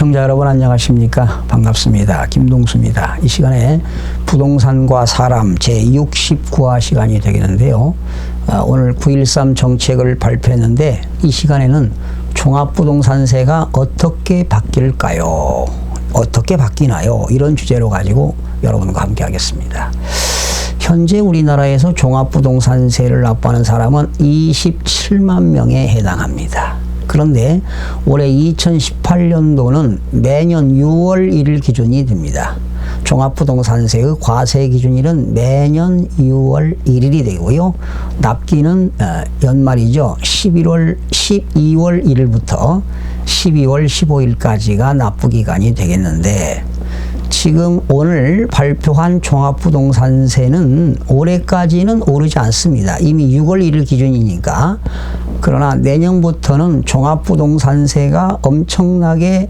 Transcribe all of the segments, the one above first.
시청자 여러분 안녕하십니까? 반갑습니다. 김동수입니다. 이 시간에 부동산과 사람 제 69화 시간이 되겠는데요. 아, 오늘 9.13 정책을 발표했는데 이 시간에는 종합부동산세가 어떻게 바뀔까요? 어떻게 바뀌나요? 이런 주제로 가지고 여러분과 함께 하겠습니다. 현재 우리나라에서 종합부동산세를 납부하는 사람은 27만 명에 해당합니다. 그런데 올해 2018년도는 매년 6월 1일 기준이 됩니다. 종합부동산세의 과세 기준일은 매년 6월 1일이 되고요. 납기는 어, 연말이죠. 11월 12월 1일부터 12월 15일까지가 납부 기간이 되겠는데 지금 오늘 발표한 종합부동산세는 올해까지는 오르지 않습니다. 이미 6월 1일 기준이니까. 그러나 내년부터는 종합부동산세가 엄청나게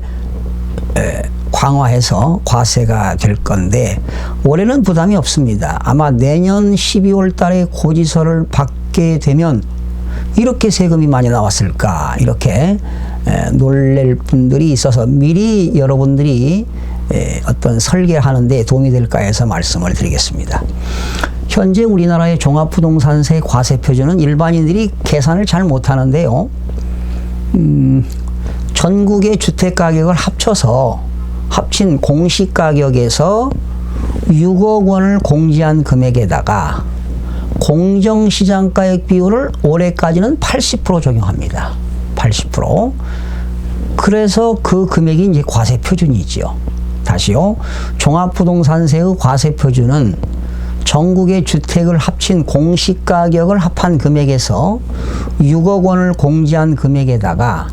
에, 강화해서 과세가 될 건데 올해는 부담이 없습니다. 아마 내년 12월 달에 고지서를 받게 되면 이렇게 세금이 많이 나왔을까 이렇게 에, 놀랄 분들이 있어서 미리 여러분들이 에, 어떤 설계하는데 도움이 될까 해서 말씀을 드리겠습니다. 현재 우리나라의 종합부동산세 과세 표준은 일반인들이 계산을 잘 못하는데요. 음, 전국의 주택 가격을 합쳐서 합친 공시 가격에서 6억 원을 공제한 금액에다가 공정시장가액 비율을 올해까지는 80% 적용합니다. 80%. 그래서 그 금액이 이제 과세 표준이지요. 다시요. 종합부동산세의 과세 표준은 전국의 주택을 합친 공시가격을 합한 금액에서 6억 원을 공제한 금액에다가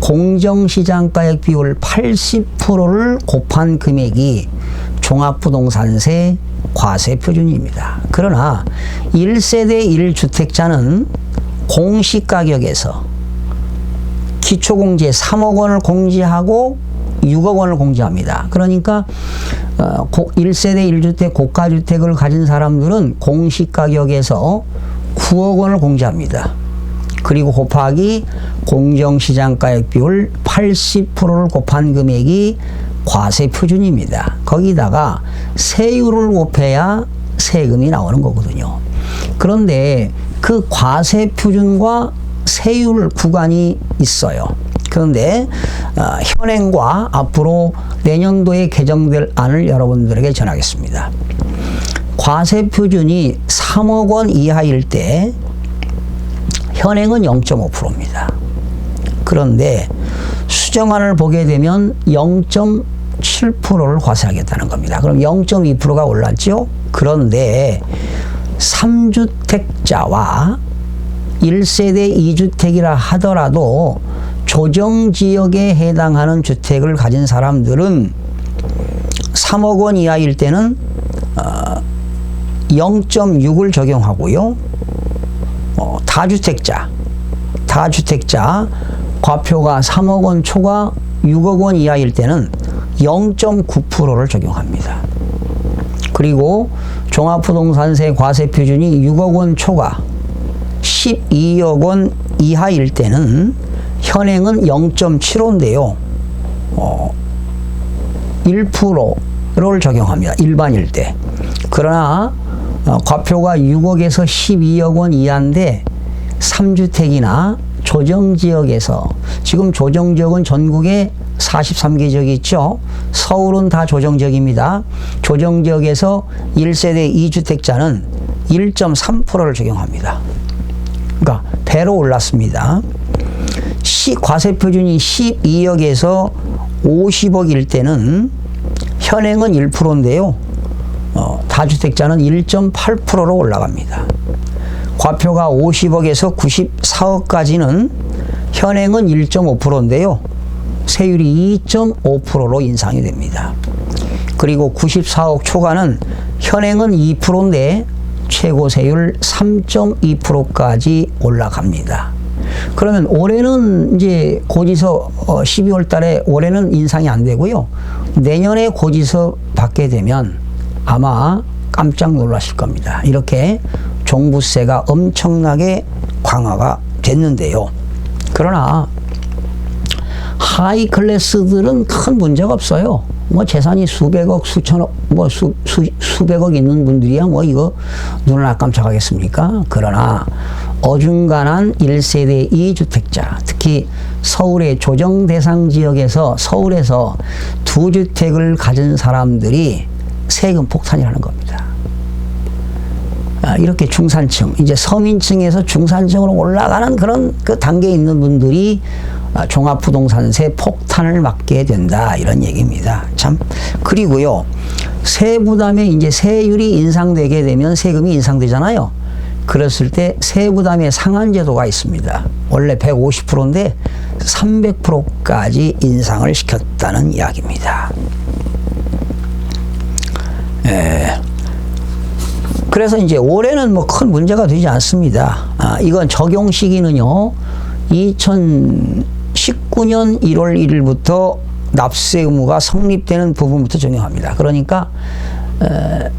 공정시장가액 비율 80%를 곱한 금액이 종합부동산세 과세 표준입니다. 그러나 1세대 1주택자는 공시가격에서 기초공제 3억 원을 공제하고 6억 원을 공제합니다. 그러니까 어, 1세대 1주택 고가 주택을 가진 사람들은 공시 가격에서 9억 원을 공제합니다. 그리고 곱하기 공정시장가액 비율 80%를 곱한 금액이 과세 표준입니다. 거기다가 세율을 곱해야 세금이 나오는 거거든요. 그런데 그 과세 표준과 세율 구간이 있어요. 그런데 어, 현행과 앞으로 내년도에 개정될 안을 여러분들에게 전하겠습니다. 과세 표준이 3억 원 이하일 때 현행은 0.5%입니다. 그런데 수정안을 보게 되면 0.7%를 과세하겠다는 겁니다. 그럼 0.2%가 올랐죠? 그런데 3주택자와 1세대 2주택이라 하더라도 조정 지역에 해당하는 주택을 가진 사람들은 3억 원 이하일 때는 어, 0.6을 적용하고요. 어, 다주택자, 다주택자 과표가 3억 원 초과 6억 원 이하일 때는 0.9%를 적용합니다. 그리고 종합부동산세 과세 표준이 6억 원 초과 12억 원 이하일 때는 현행은 0.75인데요. 어, 1%를 적용합니다. 일반일 때. 그러나 어, 과표가 6억에서 12억 원 이하인데 3주택이나 조정지역에서 지금 조정지역은 전국에 43개 지역이 있죠. 서울은 다 조정지역입니다. 조정지역에서 1세대 2주택자는 1.3%를 적용합니다. 그러니까 배로 올랐습니다. 시, 과세 표준이 12억에서 50억일 때는 현행은 1%인데요. 어, 다주택자는 1.8%로 올라갑니다. 과표가 50억에서 94억까지는 현행은 1.5%인데요. 세율이 2.5%로 인상이 됩니다. 그리고 94억 초과는 현행은 2%인데 최고 세율 3.2%까지 올라갑니다. 그러면 올해는 이제 고지서 12월 달에 올해는 인상이 안 되고요. 내년에 고지서 받게 되면 아마 깜짝 놀라실 겁니다. 이렇게 종부세가 엄청나게 강화가 됐는데요. 그러나 하이 클래스들은 큰 문제가 없어요. 뭐 재산이 수백억, 수천억, 뭐 수, 수, 수백억 있는 분들이야 뭐 이거 눈을 안 깜짝하겠습니까? 그러나 어중간한 1세대 2주택자, 특히 서울의 조정 대상 지역에서 서울에서 두 주택을 가진 사람들이 세금 폭탄이라는 겁니다. 아, 이렇게 중산층, 이제 서민층에서 중산층으로 올라가는 그런 그 단계에 있는 분들이 아, 종합부동산세 폭탄을 맞게 된다 이런 얘기입니다. 참 그리고요 세 부담에 이제 세율이 인상되게 되면 세금이 인상되잖아요. 그랬을 때 세부담의 상한 제도가 있습니다. 원래 150%인데 300%까지 인상을 시켰다는 이야기입니다. 예. 그래서 이제 올해는 뭐 큰 문제가 되지 않습니다. 아, 이건 적용 시기는요, 2019년 1월 1일부터 납세 의무가 성립되는 부분부터 적용합니다. 그러니까, 에,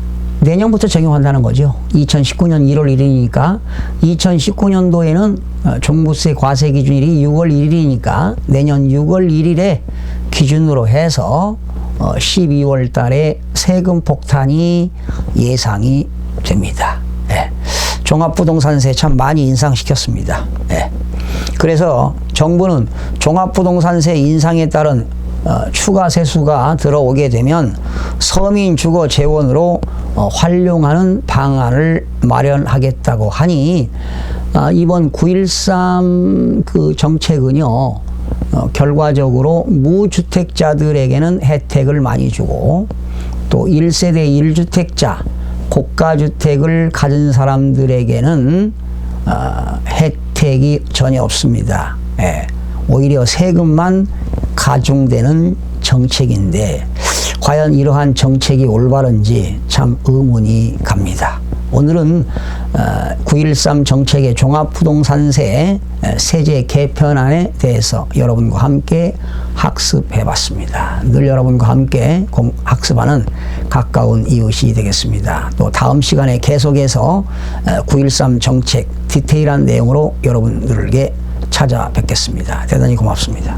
내년부터 적용한다는 거죠. 2019년 1월 1일이니까 2019년도에는 어, 종부세 과세 기준일이 6월 1일이니까 내년 6월 1일에 기준으로 해서 어, 12월 달에 세금 폭탄이 예상이 됩니다. 예. 종합부동산세 참 많이 인상시켰습니다. 예. 그래서 정부는 종합부동산세 인상에 따른 어, 추가 세수가 들어오게 되면 서민 주거 재원으로 어, 활용하는 방안을 마련하겠다고 하니 아, 이번 9.13 그 정책은요 어, 결과적으로 무주택자들에게는 혜택을 많이 주고 또 1세대 1주택자 고가주택을 가진 사람들에게는 어, 혜택이 전혀 없습니다. 예. 오히려 세금만 가중되는 정책인데 과연 이러한 정책이 올바른지 참 의문이 갑니다. 오늘은 9.13 정책의 종합부동산세 세제 개편안에 대해서 여러분과 함께 학습해 봤습니다. 늘 여러분과 함께 학습하는 가까운 이웃이 되겠습니다. 또 다음 시간에 계속해서 9.13 정책 디테일한 내용으로 여러분들에게 찾아뵙겠습니다. 대단히 고맙습니다.